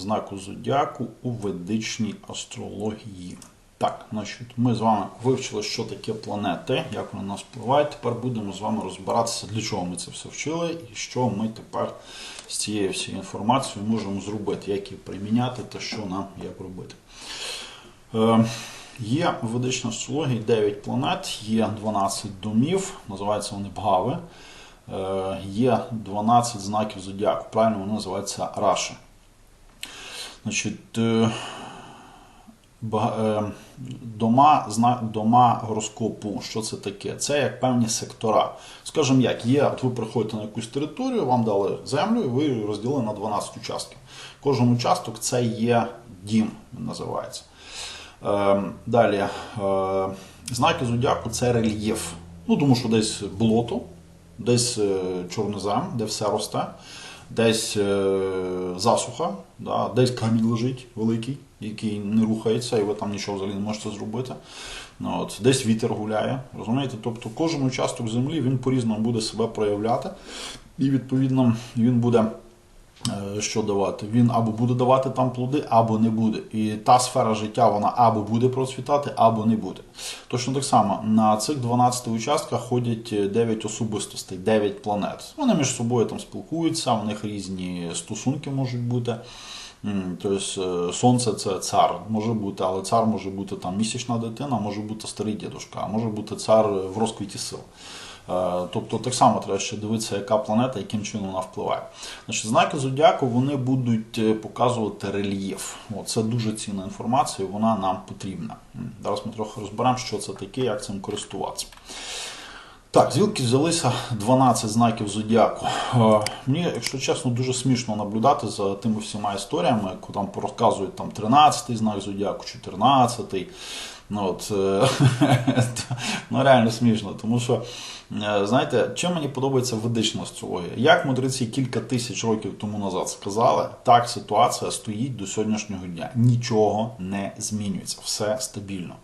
знаку зодіаку у ведичній астрології. Так, значить, ми з вами вивчили, що таке планети, як вони на нас впливають. Тепер будемо з вами розбиратися, для чого ми це все вчили, і що ми тепер з цією всією інформацією можемо зробити, як її приміняти та що нам як робити. Е, Є в ведичній астрології 9 планет, є 12 домів, називаються вони бгави. Е, Є 12 знаків зодіаку. Правильно вони називаються раші. Значить, е, е, дома, дома гороскопу, що це таке? Це як певні сектора. Скажімо як, є, от ви приходите на якусь територію, вам дали землю, і ви розділили на 12 участків. Кожен участок це є дім, він називається. Е, Далі, знаки зодіаку це рельєф. Ну, тому що десь болото, десь чорнозем, де все росте, десь е, засуха, да, десь камінь лежить великий, який не рухається, і ви там нічого взагалі не можете зробити. Ну, от, десь вітер гуляє. Розумієте? Тобто кожен участок землі він по-різному буде себе проявляти, і відповідно він буде. Е, що давати. Він або буде давати там плоди, або не буде. І та сфера життя вона або буде процвітати, або не буде. Точно так само на цих 12 участках ходять 9 особистостей, 9 планет. Вони між собою там спілкуються, в них різні стосунки можуть бути. Тобто е, сонце це цар може бути, але цар може бути там місячна дитина, може бути старий дідушка, а може бути цар в розквіті сил. Е, Тобто так само треба ще дивитися, яка планета, яким чином вона впливає. Значить, знаки зодіаку вони будуть е, показувати рельєф. О, це дуже цінна інформація, вона нам потрібна. Зараз ми трохи розберемо, що це таке, як цим користуватися. Так, звідки взялися 12 знаків зодіаку. Е, Мені, якщо чесно, дуже смішно наблюдати за тими всіма історіями, коли там розказують там 13 знак зодіаку, 14. Ну, от, е, ну реально смішно, тому що, е, знаєте, чим мені подобається ведична астрологія? Як мудреці кілька тисяч років тому назад сказали, так ситуація стоїть до сьогоднішнього дня. Нічого не змінюється, все стабільно.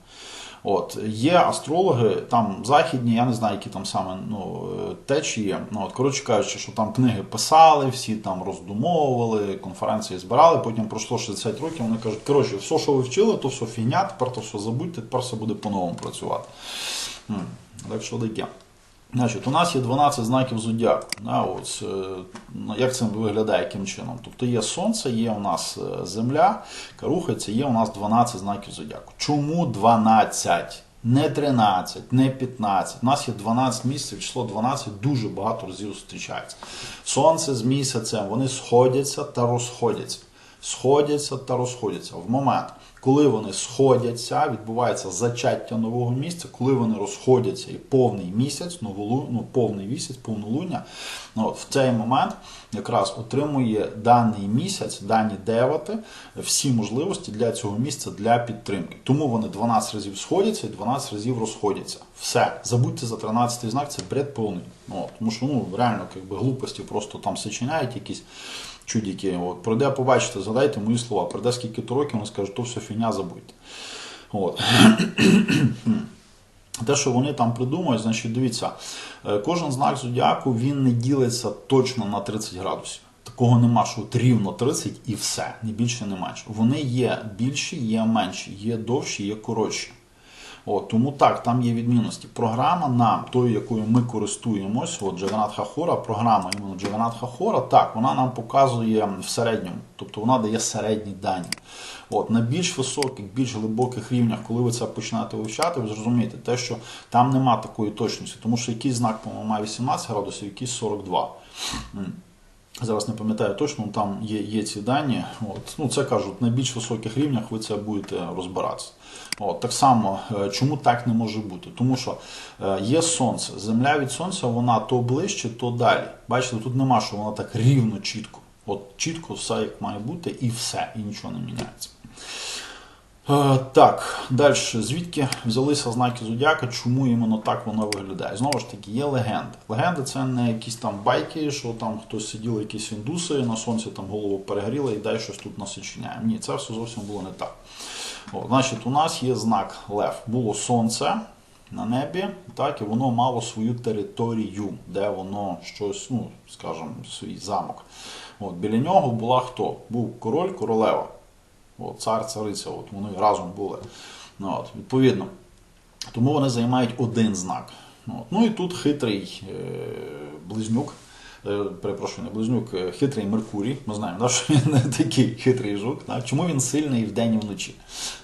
От є астрологи, там західні, я не знаю, які там саме ну, е, течії. Ну от коротше кажучи, що там книги писали, всі там роздумовували, конференції збирали. Потім пройшло 60 років. Вони кажуть, коротше, все, що ви вчили, то все фігня, тепер то все забудьте, тепер все буде по-новому працювати. Так що таке. Значить, у нас є 12 знаків зодіаку. Е, як це виглядає, яким чином? Тобто є сонце, є у нас е, земля, рухається, є у нас 12 знаків зодіаку. Чому 12? Не 13, не 15. У нас є 12 місяців, число 12 дуже багато разів зустрічається. Сонце з місяцем, вони сходяться та розходяться. Сходяться та розходяться. В момент, коли вони сходяться, відбувається зачаття нового місяця, коли вони розходяться і повний місяць, новолу, ну, повний місяць, повнолуння, ну, от в цей момент якраз отримує даний місяць, дані девати, всі можливості для цього місця для підтримки. Тому вони 12 разів сходяться і 12 разів розходяться. Все, забудьте за 13 знак, це бред повний. Ну, тому що ну, реально якби, глупості просто там сочиняють якісь чудики. От, прийде, побачите, згадайте мої слова, прийде скільки то років, вони скажуть, то все фігня забудьте. От. Те, що вони там придумають, значить, дивіться, е, кожен знак зодіаку він не ділиться точно на 30 градусів. Такого нема, що от рівно 30 і все, ні більше, не менше. Вони є більші, є менші, є довші, є коротші. От, тому так, там є відмінності. Програма нам, тою, якою ми користуємось, от Джаганат Хахора, програма іменно Джаганат Хахора, так, вона нам показує в середньому, тобто вона дає середні дані. От, на більш високих, більш глибоких рівнях, коли ви це починаєте вивчати, ви зрозумієте, те, що там нема такої точності, тому що якийсь знак, по-моєму, має 18 градусів, якийсь 42. Зараз не пам'ятаю точно, ну, там є, є ці дані. От. Ну, це кажуть, на більш високих рівнях ви це будете розбиратися. От, так само, е, чому так не може бути? Тому що е, є сонце. Земля від сонця, вона то ближче, то далі. Бачите, тут нема, що вона так рівно чітко. От чітко все як має бути, і все, і нічого не міняється. Е, Так, далі, звідки взялися знаки зодіака, чому іменно так воно виглядає? Знову ж таки, є легенди. Легенди це не якісь там байки, що там хтось сиділи, якісь індуси, на сонці там голову перегріли і дай щось тут насичиняє. Ні, це все зовсім було не так. О, значить, у нас є знак Лев. Було сонце, на небі, так, і воно мало свою територію, де воно щось, ну, скажімо, свій замок. От, біля нього була хто? Був король, королева. От, цар, цариця, от, вони разом були. Ну, от, відповідно, тому вони займають один знак. От. Ну і тут хитрий е, близнюк. Е, Перепрошую, не близнюк, е, хитрий Меркурій. Ми знаємо, да, що він не такий хитрий жук. Так? Чому він сильний вдень і вночі?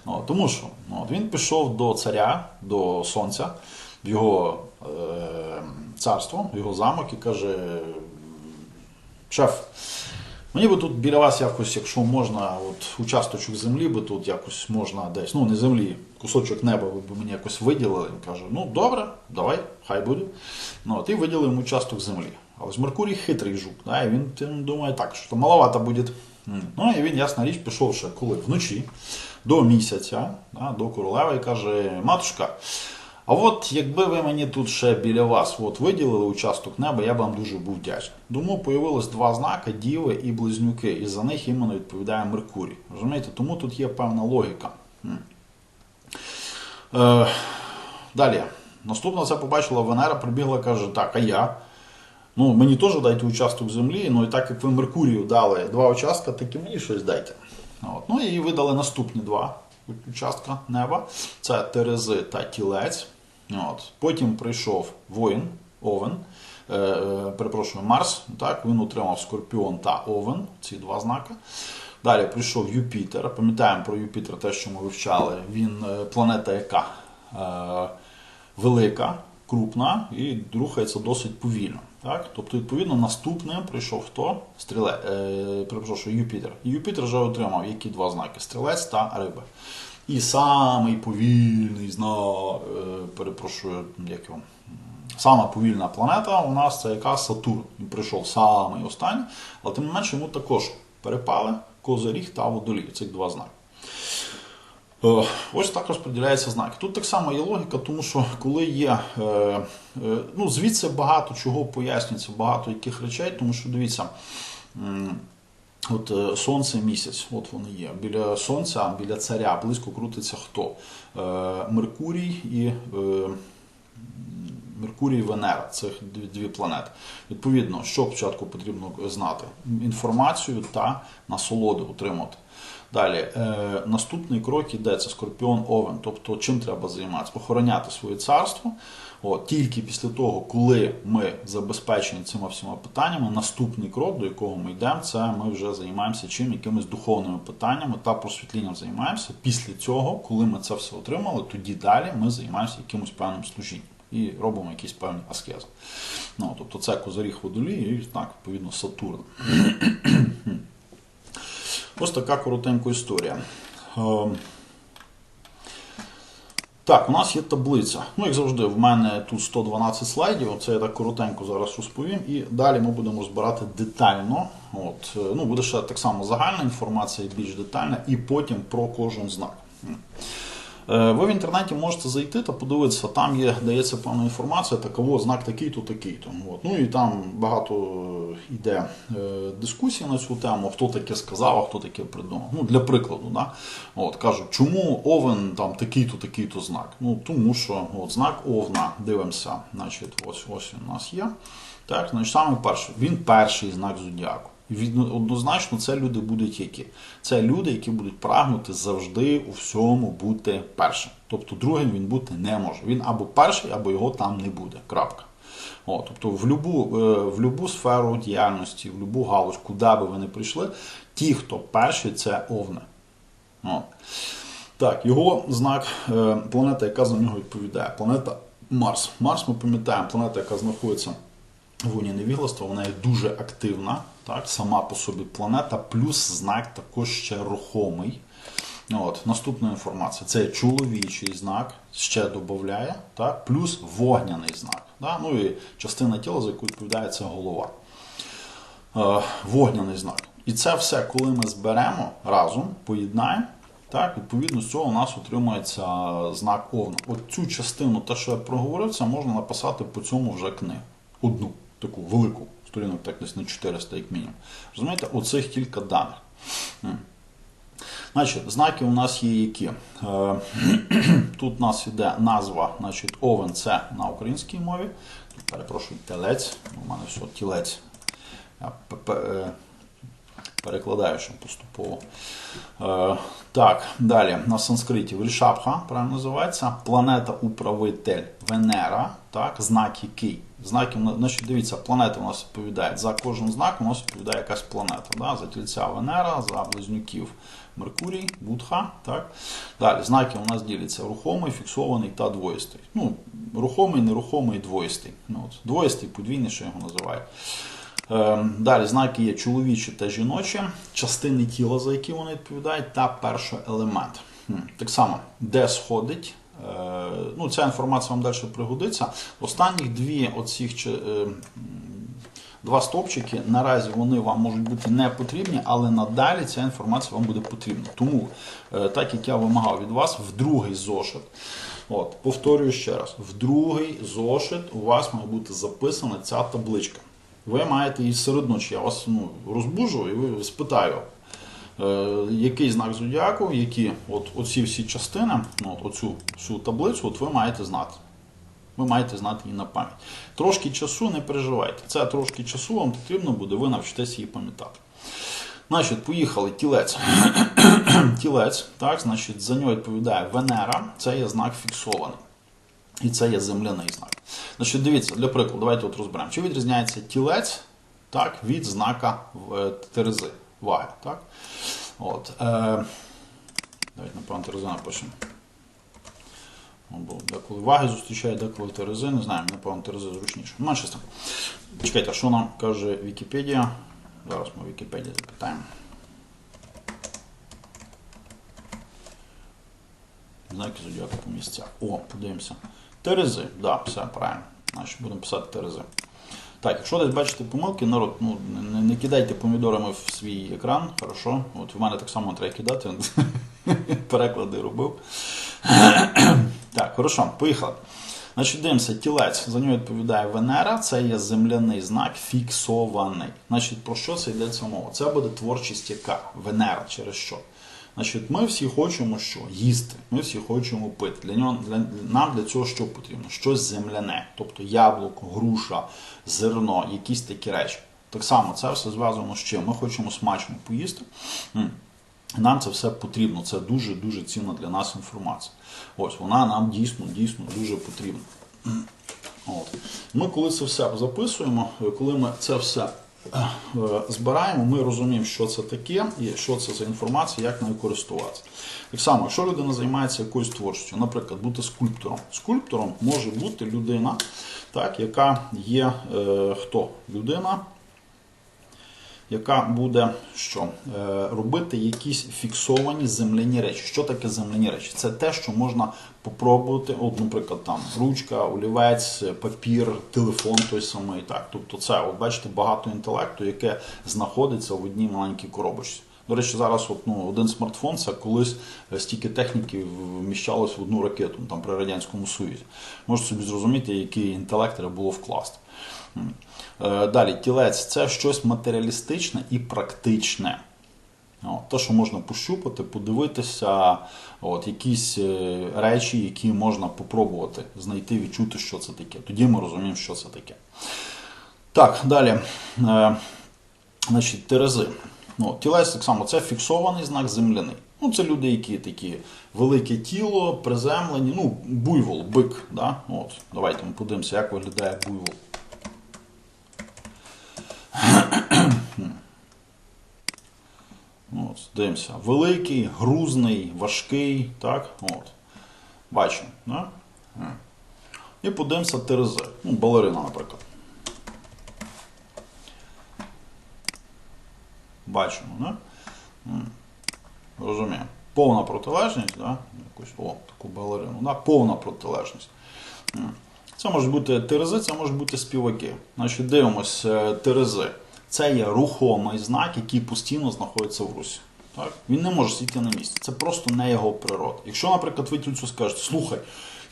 Ну, тому що ну, от він пішов до царя, до сонця, в його е, царство, в його замок і каже: шеф, мені би тут біля вас якось, якщо можна, от участочок землі би тут якось можна десь, ну не землі, кусочок неба ви б мені якось виділили. Він каже, ну добре, давай, хай буде. Ну, от і виділив участок землі. Але ж Меркурій хитрий жук, да, і він тим думає так, що маловато буде. Ну і він, ясна річ, пішов ще коли вночі до місяця, да, до королеви і каже, матушка, а от якби ви мені тут ще біля вас от, виділили участок неба, я б вам дуже був вдячний. Тому появилось два знаки Діви і близнюки, і за них іменно відповідає Меркурій. Розумієте? Тому тут є певна логіка. Е, далі. Наступно це побачила Венера, прибігла каже, так, а я? Ну, мені теж дайте участок землі, ну і так як ви Меркурію дали два участка, так і мені щось дайте. От. Ну і видали наступні два участка неба. Це Терези та Тілець. От. Потім прийшов воїн, Овен. Е, е, перепрошую, Марс. Так, він отримав Скорпіон та Овен, ці два знаки. Далі прийшов Юпітер. Пам'ятаємо про Юпітер, те, що ми вивчали. Він е, планета, яка е, велика, крупна і рухається досить повільно. Так? Тобто, відповідно, наступним прийшов хто? Стріле, е, перепрошую, Юпітер. Юпітер вже отримав які два знаки: стрілець та риба. І самий повільний знак, е, перепрошую, як його. Сама повільна планета у нас це яка Сатурн. Він прийшов самий останній, але тим не менше йому також перепали Козиріг та Водолій. Цих два знаки. Е, Ось так розподіляються знаки. Тут так само є логіка, тому що коли є, е, ну звідси багато чого пояснюється, багато яких речей, тому що дивіться, от е, сонце місяць, от вони є. Біля сонця, біля царя близько крутиться хто? Е, Меркурій і е, Меркурій Венера, це дві планети. Відповідно, що спочатку потрібно знати? Інформацію та насолоду отримати. Далі, е, наступний крок іде це Скорпіон Овен. Тобто, чим треба займатися? Охороняти своє царство. От, тільки після того, коли ми забезпечені цими всіма питаннями, наступний крок, до якого ми йдемо, це ми вже займаємося чим, якимись духовними питаннями та просвітлінням займаємося. Після цього, коли ми це все отримали, тоді далі ми займаємося якимось певним служінням і робимо якісь певні аскези. Ну, тобто це козиріг водолій і так, відповідно, Сатурн. Ось така коротенька історія. Так, у нас є таблиця. Ну, як завжди, в мене тут 112 слайдів. Це я так коротенько зараз розповім. І далі ми будемо розбирати детально. От, е, ну, буде ще так само загальна інформація, більш детальна, і потім про кожен знак. Е, Ви в інтернеті можете зайти та подивитися, там є, дається певна інформація, такого знак такий-то, такий-то. Ну і там багато йде е, дискусій на цю тему, хто таке сказав, а хто таке придумав. Ну, для прикладу, да? от, кажуть, чому овен там такий-то, такий-то знак? Ну, тому що от, знак овна, дивимося, значить, ось ось він у нас є. Так, значить, саме він перший знак зодіаку. Однозначно це люди будуть які? Це люди, які будуть прагнути завжди у всьому бути першим. Тобто другим він бути не може. Він або перший, або його там не буде. Крапка. О, тобто в любу, е, в любу сферу діяльності, в любу галузь, куди би ви не прийшли, ті, хто перший, це овни. О. Так, його знак е, планета, яка за нього відповідає. Планета Марс. Марс, ми пам'ятаємо, планета, яка знаходиться в Уні невігластва, вона є дуже активна, так, сама по собі планета, плюс знак також ще рухомий. От, наступна інформація. Це чоловічий знак, ще додає, так, плюс вогняний знак. Да? Ну і частина тіла, за яку відповідає, це голова. Е, вогняний знак. І це все, коли ми зберемо разом, поєднаємо, так, відповідно з цього у нас отримується знак Овна. От цю частину, те, що я проговорив, це можна написати по цьому вже книгу. Одну, таку велику, сторінок так десь на 400, як мінімум. Розумієте, оцих кілька даних. Значить, знаки у нас є які. Е, Тут у нас йде назва, значить, овен це на українській мові. Перепрошую, телець. У мене все тілець. Я п- п- перекладаю ще поступово. Е, так, далі на санскриті Вільшабха, правильно називається. Планета управитель Венера, так, знак який. Знаки, значить, дивіться, планети у нас відповідають. За кожен знак у нас відповідає якась планета. Да? За тільця Венера, за близнюків Меркурій, Будха. Так? Далі знаки у нас діляться рухомий, фіксований та двоїстий. Ну, рухомий, нерухомий, двоїстий. Ну, от, двоїстий, подвійний, що його називають. Е, Далі знаки є чоловічі та жіночі, частини тіла, за які вони відповідають, та перший елемент. Так само, де сходить. е, Ну, ця інформація вам далі пригодиться. Останніх дві оцих е, два стовпчики наразі вони вам можуть бути не потрібні, але надалі ця інформація вам буде потрібна. Тому, е, так як я вимагав від вас, в другий зошит. От, повторюю ще раз: в другий зошит у вас має бути записана ця табличка. Ви маєте її серед ночі. Я вас ну, розбужу і спитаю, е, який знак зодіаку, які от оці всі частини, ну, от оцю всю таблицю, от ви маєте знати. Ви маєте знати її на пам'ять. Трошки часу не переживайте. Це трошки часу вам потрібно буде, ви навчитесь її пам'ятати. Значить, поїхали тілець. тілець, так, значить, за нього відповідає Венера, це є знак фіксований. І це є земляний знак. Значить, дивіться, для прикладу, давайте от розберемо. Чи відрізняється тілець так, від знака е, Терези, ваги. Так? От, е, давайте, напевно, Терези напишемо. Ну, Бо деколи ваги зустрічає, деколи Терези, не знаю, напевно, Терези зручніше. Ну, там. Чекайте, а що нам каже Вікіпедія? Зараз ми Вікіпедію запитаємо. Знаки зодіаку по місцях. О, подивимося. Терези, да, все правильно. Значить, будемо писати Терези. Так, якщо десь бачите помилки, народ, ну не, не кидайте помідорами в свій екран, хорошо. От в мене так само треба кидати. Переклади робив. так, хорошо, поїхали. Значить, дивимося, тілець, за нього відповідає Венера, це є земляний знак фіксований. Значить, про що це йдеться мова? Це буде творчість яка? Венера, через що? Значить, ми всі хочемо що? Їсти. Ми всі хочемо пити. Для нього, для, нам для цього що потрібно? Щось земляне, тобто яблуко, груша, зерно, якісь такі речі. Так само це все зв'язано з чим? Ми хочемо смачно поїсти. Нам це все потрібно. Це дуже-дуже цінна для нас інформація. Ось вона нам дійсно, дійсно дуже потрібна. От. Ми коли це все записуємо, коли ми це все збираємо, ми розуміємо, що це таке і що це за інформація, як нею користуватися. Так само, якщо людина займається якоюсь творчістю, наприклад, бути скульптором. Скульптором може бути людина, так, яка є е, хто? Людина, яка буде що? Е, робити якісь фіксовані земляні речі. Що таке земляні речі? Це те, що можна попробувати, от, наприклад, там ручка, олівець, папір, телефон той самий. Так. Тобто це, от бачите, багато інтелекту, яке знаходиться в одній маленькій коробочці. До речі, зараз от, ну, один смартфон це колись стільки техніки вміщалось в одну ракету там, при Радянському Союзі. Можете собі зрозуміти, який інтелект треба було вкласти. Е, Далі, тілець це щось матеріалістичне і практичне. Те, що можна пощупати, подивитися, от, якісь е, речі, які можна попробувати знайти, відчути, що це таке. Тоді ми розуміємо, що це таке. Так, далі. Е, значить, Терези. Ну, тілець так само це фіксований знак земляний. Ну, це люди, які такі велике тіло, приземлені, ну, буйвол, бик. Да? От, давайте ми подивимося, як виглядає буйвол. От, дивимося. Великий, грузний, важкий. Так? От. Бачимо. Да? І подивимося Терези. Ну, балерина, наприклад. Бачимо, да? Розуміємо. Повна протилежність, да? Якусь, о, таку балерину. Да? Повна протилежність. Це можуть бути терези, це можуть бути співаки. Значить, дивимося терези. Це є рухомий знак, який постійно знаходиться в русі. Так? Він не може сидіти на місці. Це просто не його природа. Якщо, наприклад, ви тільцю скажете, слухай,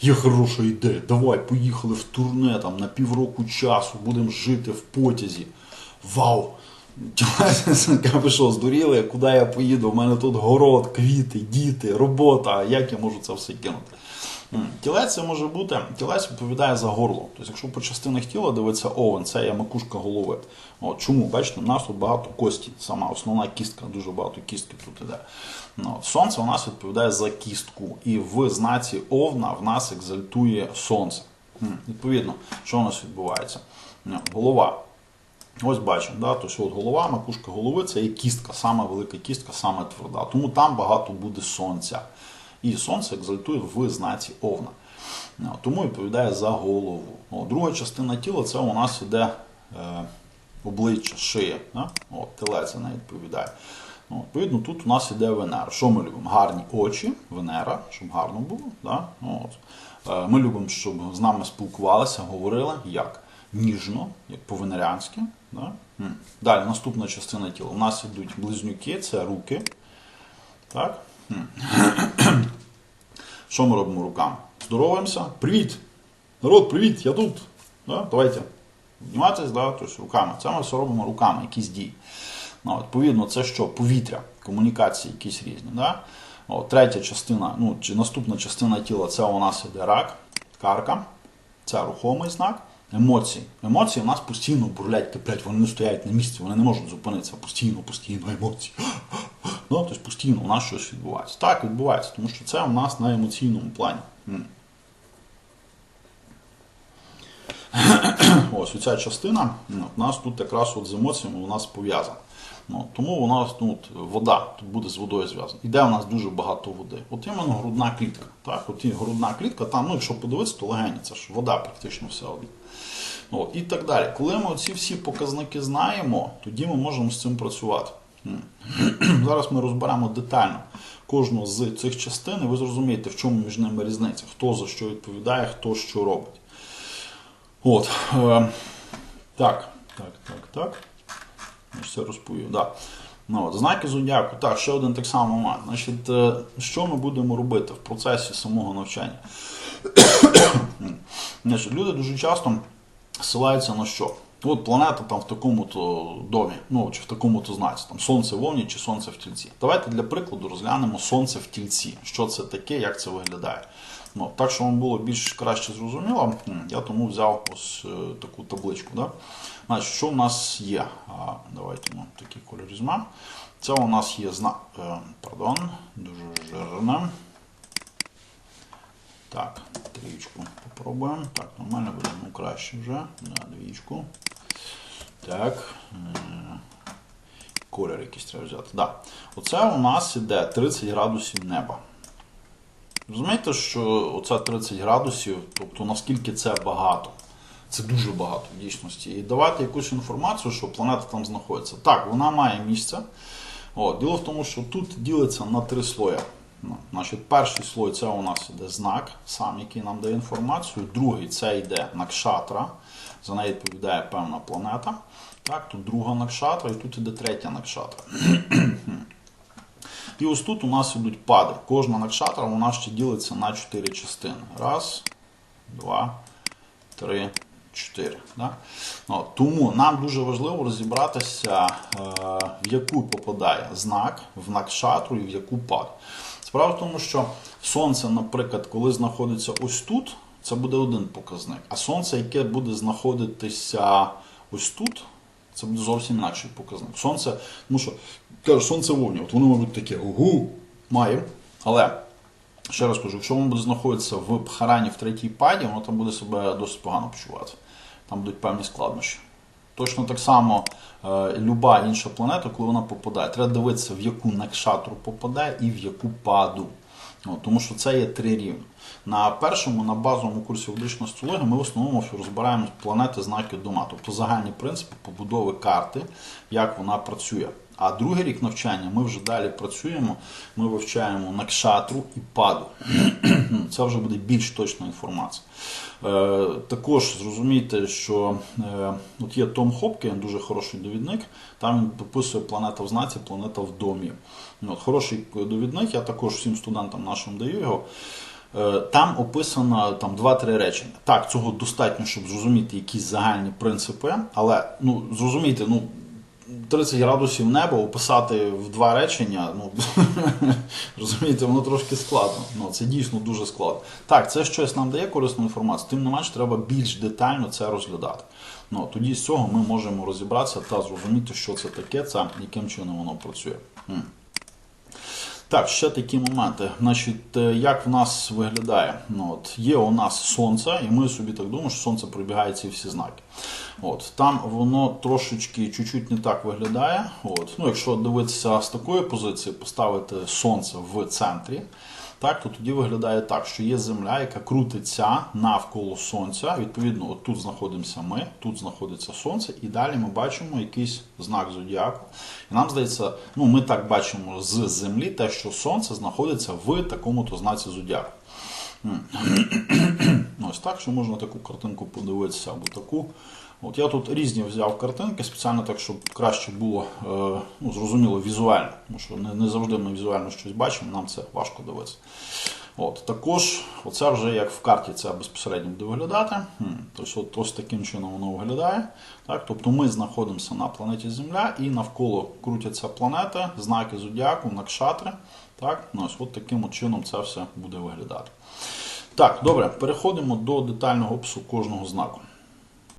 є хороша ідея, давай поїхали в турне там, на півроку часу, будемо жити в потязі. Вау! Ви що, здуріли, куди я поїду? У мене тут город, квіти, діти, робота. Як я можу це все кинути? Тілець це може бути, тілець відповідає за горло. Тобто, якщо по частинах тіла дивиться овен, це є макушка голови. От, чому? Бачите, у нас тут багато кості, сама основна кістка, дуже багато кістки тут іде. Ну, от, сонце у нас відповідає за кістку. І в знаці овна в нас екзальтує сонце. Відповідно, що у нас відбувається? Ну, Голова. Ось бачимо, да? тобто от голова, макушка голови це є кістка, сама велика кістка, сама тверда. Тому там багато буде сонця. І сонце екзальтує в знаці овна. Ну, Тому відповідає за голову. Друга частина тіла це у нас іде е, обличчя, шия. От, телець не відповідає. Ну, відповідно, тут у нас іде Венера. Що ми любимо? Гарні очі, Венера, щоб гарно було. Да? От. Е, Ми любимо, щоб з нами спілкувалися, говорили як? Ніжно, як по-венеріанськи. Да? Далі, наступна частина тіла. У нас йдуть близнюки, це руки. Так? Що ми робимо руками? Здороваємося. Привіт! Народ, привіт, я тут. Да? Давайте. Підніматися, да? тобто руками. Це ми все робимо руками, якісь дії. Ну, відповідно, це що? Повітря, комунікації якісь різні. Да? От, третя частина, ну, чи наступна частина тіла це у нас іде рак, карка, це рухомий знак. Емоції. Емоції у нас постійно бурлять, киплять, вони не стоять на місці, вони не можуть зупинитися. Постійно, постійно емоції. Ну, тобто постійно у нас щось відбувається. Так, відбувається, тому що це у нас на емоційному плані. Ось оця частина ну, у нас тут якраз от з емоціями у нас пов'язана. Ну, тому у нас тут вода, тут буде з водою зв'язана. Іде у нас дуже багато води. От іменно грудна клітка. Так, от і грудна клітка, там, ну, якщо подивитися, то легені, це ж вода практично все одно. От, і так далі. Коли ми ці всі показники знаємо, тоді ми можемо з цим працювати. Зараз ми розберемо детально кожну з цих частин, і ви зрозумієте, в чому між ними різниця, хто за що відповідає, хто що робить. От. Е, так, так, так, так. Я це розповів. Да. Ну, от, знаки зодіаку. Так, ще один так само момент. Значить, е, що ми будемо робити в процесі самого навчання? Значить, люди дуже часто ссилаються на що? От планета там в такому-то домі, ну чи в такому-то знаці, там сонце в чи сонце в тільці. Давайте для прикладу розглянемо сонце в тільці. Що це таке, як це виглядає. Ну, так, щоб вам було більш краще зрозуміло, я тому взяв ось е, таку табличку. Да? Значить, що в нас є? А, давайте ми такий кольор візьмемо. Це у нас є знак, е, пардон, дуже жирне. Так, трієчку попробуємо. Так, нормально буде, ну краще вже. Да, двічку. Так. е, Колір якийсь треба взяти. Да. Оце у нас іде 30 градусів неба. Розумієте, що оце 30 градусів, тобто наскільки це багато. Це дуже багато в дійсності. І давати якусь інформацію, що планета там знаходиться. Так, вона має місце. От, діло в тому, що тут ділиться на три слої. Ну, значить, перший слой це у нас іде знак, сам, який нам дає інформацію. Другий це йде накшатра. За неї відповідає певна планета. Так, тут друга накшатра і тут іде третя накшатра. І ось тут у нас ідуть пади. Кожна накшатра нас ще ділиться на 4 частини. Раз, два, три, чотири. Да? Ну, тому нам дуже важливо розібратися, е, в яку попадає знак, в накшатру і в яку пад. Справа в тому, що сонце, наприклад, коли знаходиться ось тут, це буде один показник. А сонце, яке буде знаходитися ось тут, це буде зовсім інакший показник. Сонце, тому що кажу, сонце вовні, от воно, мабуть, таке угу, має. Але ще раз кажу, якщо воно буде знаходитися в Пхарані в третій паді, воно там буде себе досить погано почувати. Там будуть певні складнощі. Точно так само е, люба інша планета, коли вона попадає, треба дивитися, в яку накшатру попадає і в яку паду. От, тому що це є три рівні. На першому, на базовому курсі ведичної астрології ми в основному розбираємо планети знаки дома, тобто загальні принципи побудови карти, як вона працює. А другий рік навчання ми вже далі працюємо, ми вивчаємо накшатру і паду. Це вже буде більш точна інформація. Е, також зрозумійте, що е, от є Том Хопкін, дуже хороший довідник. Там він дописує планета в знаці, планета в домі. От, хороший довідник, я також всім студентам нашим даю його. Е, Там описано там 2-3 речення. Так, цього достатньо, щоб зрозуміти якісь загальні принципи, але ну, зрозумійте, ну, 30 градусів неба описати в два речення, ну розумієте, воно трошки складно. Ну, це дійсно дуже складно. Так, це щось нам дає корисну інформацію, тим не менш, треба більш детально це розглядати. Ну, тоді з цього ми можемо розібратися та зрозуміти, що це таке, це яким чином воно працює. Так, ще такі моменти. Значить, е, як в нас виглядає? Ну, от, є у нас сонце, і ми собі так думаємо, що сонце пробігає ці всі знаки. От, там воно трошечки чуть-чуть не так виглядає. От, ну, якщо дивитися з такої позиції, поставити сонце в центрі, так, то тоді виглядає так, що є Земля, яка крутиться навколо Сонця. Відповідно, от тут знаходимося ми, тут знаходиться Сонце, і далі ми бачимо якийсь знак зодіаку. І нам здається, ну ми так бачимо з Землі, те, що Сонце знаходиться в такому-то знаці зодіаку. Ось так, що можна таку картинку подивитися або таку. От я тут різні взяв картинки, спеціально так, щоб краще було е, ну, зрозуміло візуально. Тому що не, не завжди ми візуально щось бачимо, нам це важко дивитися. От, також, оце вже як в карті це безпосередньо буде виглядати. Тобто, от, ось таким чином воно виглядає. Так? Тобто ми знаходимося на планеті Земля і навколо крутяться планети, знаки зодіаку, накшатри. Так? Ну, ось от таким от чином це все буде виглядати. Так, добре, переходимо до детального опису кожного знаку.